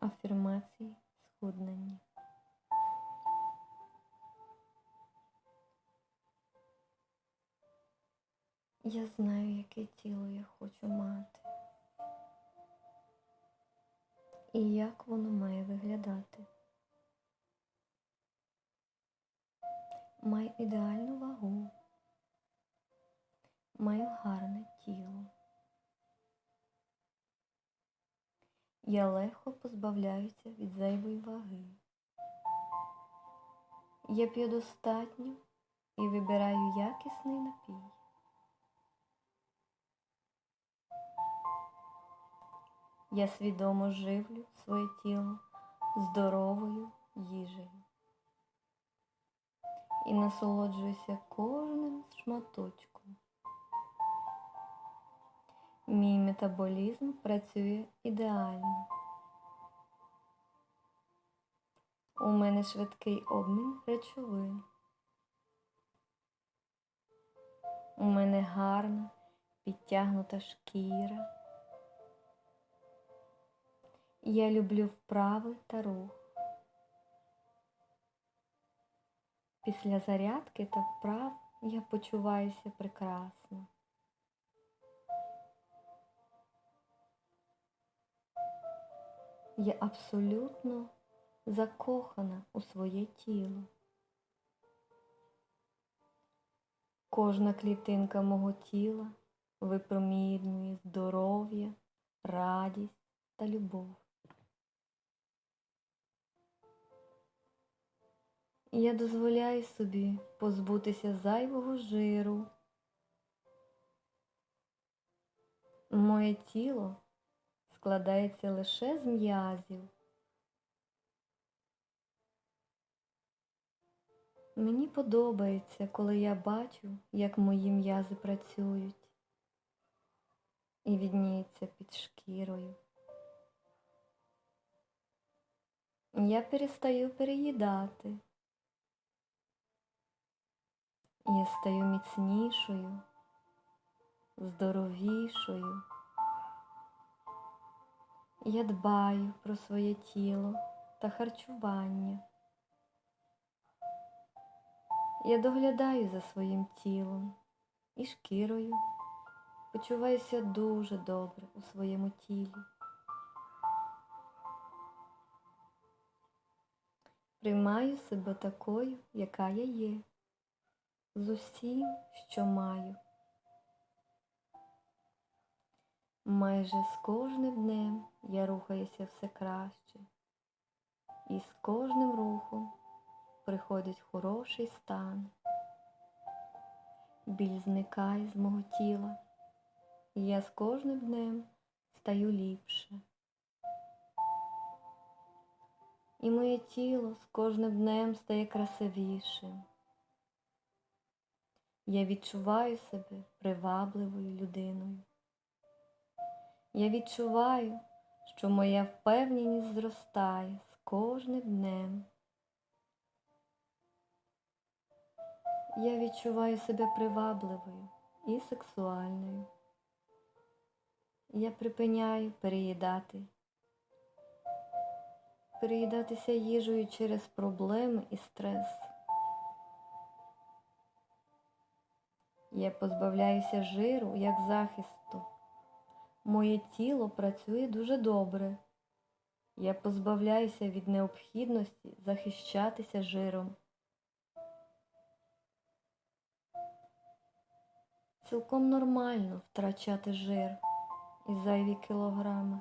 Афірмації схуднення. Я знаю, яке тіло я хочу мати. І як воно має виглядати. Маю ідеальну вагу. Маю гарне тіло. Я легко позбавляюся від зайвої ваги. Я п'ю достатньо і вибираю якісний напій. Я свідомо живлю своє тіло здоровою їжею і насолоджуюся кожним шматочком. Мій метаболізм працює ідеально. У мене швидкий обмін речовин. У мене гарна підтягнута шкіра. Я люблю вправи та рух. Після зарядки та вправ я почуваюся прекрасно. Я абсолютно закохана у своє тіло. Кожна клітинка мого тіла випромінює здоров'я, радість та любов. Я дозволяю собі позбутися зайвого жиру. Моє тіло складається лише з м'язів. Мені подобається, коли я бачу, як мої м'язи працюють і відніються під шкірою. Я перестаю переїдати. Я стаю міцнішою, здоровішою. Я дбаю про своє тіло та харчування. Я доглядаю за своїм тілом і шкірою. Почуваюся дуже добре у своєму тілі. Приймаю себе такою, яка я є, з усім, що маю. Майже з кожним днем я рухаюся все краще, і з кожним рухом приходить хороший стан. Біль зникає з мого тіла, і я з кожним днем стаю ліпше. І моє тіло з кожним днем стає красивішим. Я відчуваю себе привабливою людиною. Я відчуваю, що моя впевненість зростає з кожним днем. Я відчуваю себе привабливою і сексуальною. Я припиняю переїдати. Переїдатися їжею через проблеми і стрес. Я позбавляюся жиру як захисту. Моє тіло працює дуже добре. Я позбавляюся від необхідності захищатися жиром. Цілком нормально втрачати жир і зайві кілограми.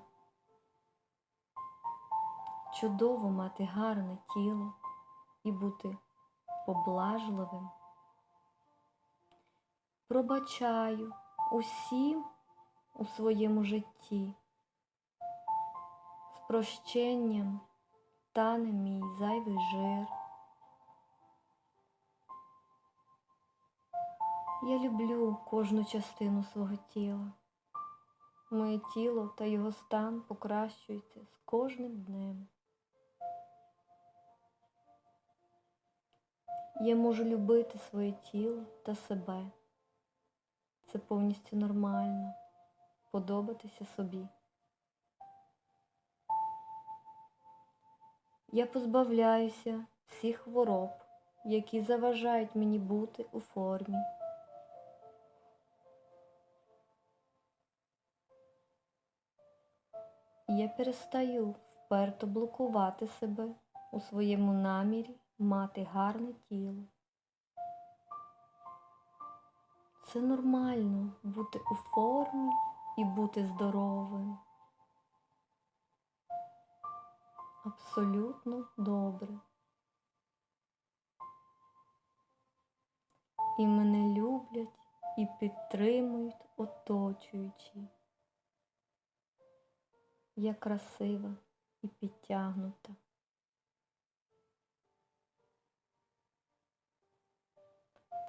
Чудово мати гарне тіло і бути поблажливим. Пробачаю усім у своєму житті. З прощенням тане мій зайвий жир. Я люблю кожну частину свого тіла. Моє тіло та його стан покращуються з кожним днем. Я можу любити своє тіло та себе. Це повністю нормально подобатися собі. Я позбавляюся всіх хвороб, які заважають мені бути у формі. Я перестаю вперто блокувати себе у своєму намірі мати гарне тіло. Це нормально бути у формі і бути здоровим. Абсолютно добре. І мене люблять і підтримують оточуючі. Я красива і підтягнута.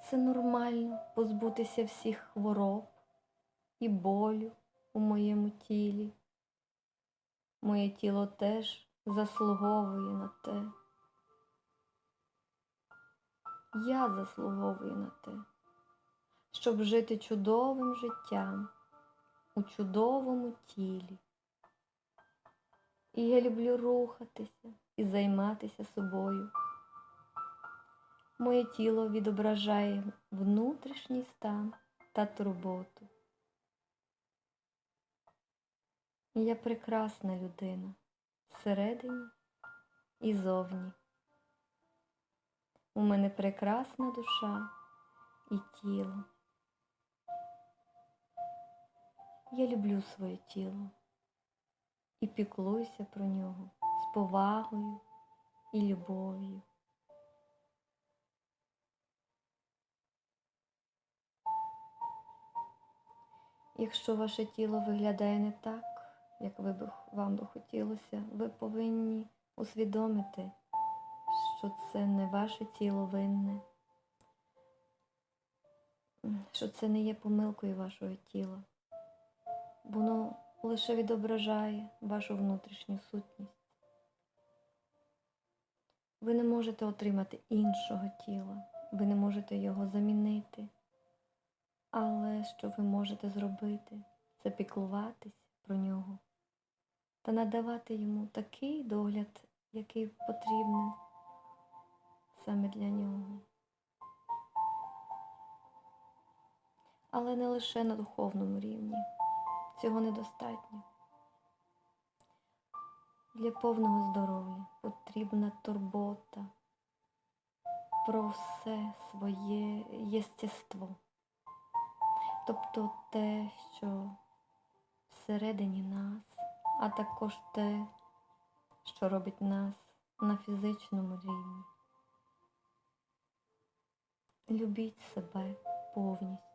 Це нормально позбутися всіх хвороб і болю у моєму тілі. Моє тіло теж заслуговує на те. Я заслуговую на те, щоб жити чудовим життям у чудовому тілі. І я люблю рухатися і займатися собою. Моє тіло відображає внутрішній стан та турботу. Я прекрасна людина всередині і зовні. У мене прекрасна душа і тіло. Я люблю своє тіло і піклуюся про нього з повагою і любов'ю. Якщо ваше тіло виглядає не так, як ви б, вам би хотілося, ви повинні усвідомити, що це не ваше тіло винне, що це не є помилкою вашого тіла. Воно лише відображає вашу внутрішню сутність. Ви не можете отримати іншого тіла, ви не можете його замінити. Але що ви можете зробити, це піклуватись про нього та надавати йому такий догляд, який потрібен саме для нього. Але не лише на духовному рівні. Цього недостатньо. Для повного здоров'я потрібна турбота про все своє єстество. Тобто те, що всередині нас, а також те, що робить нас на фізичному рівні. Любіть себе повністю.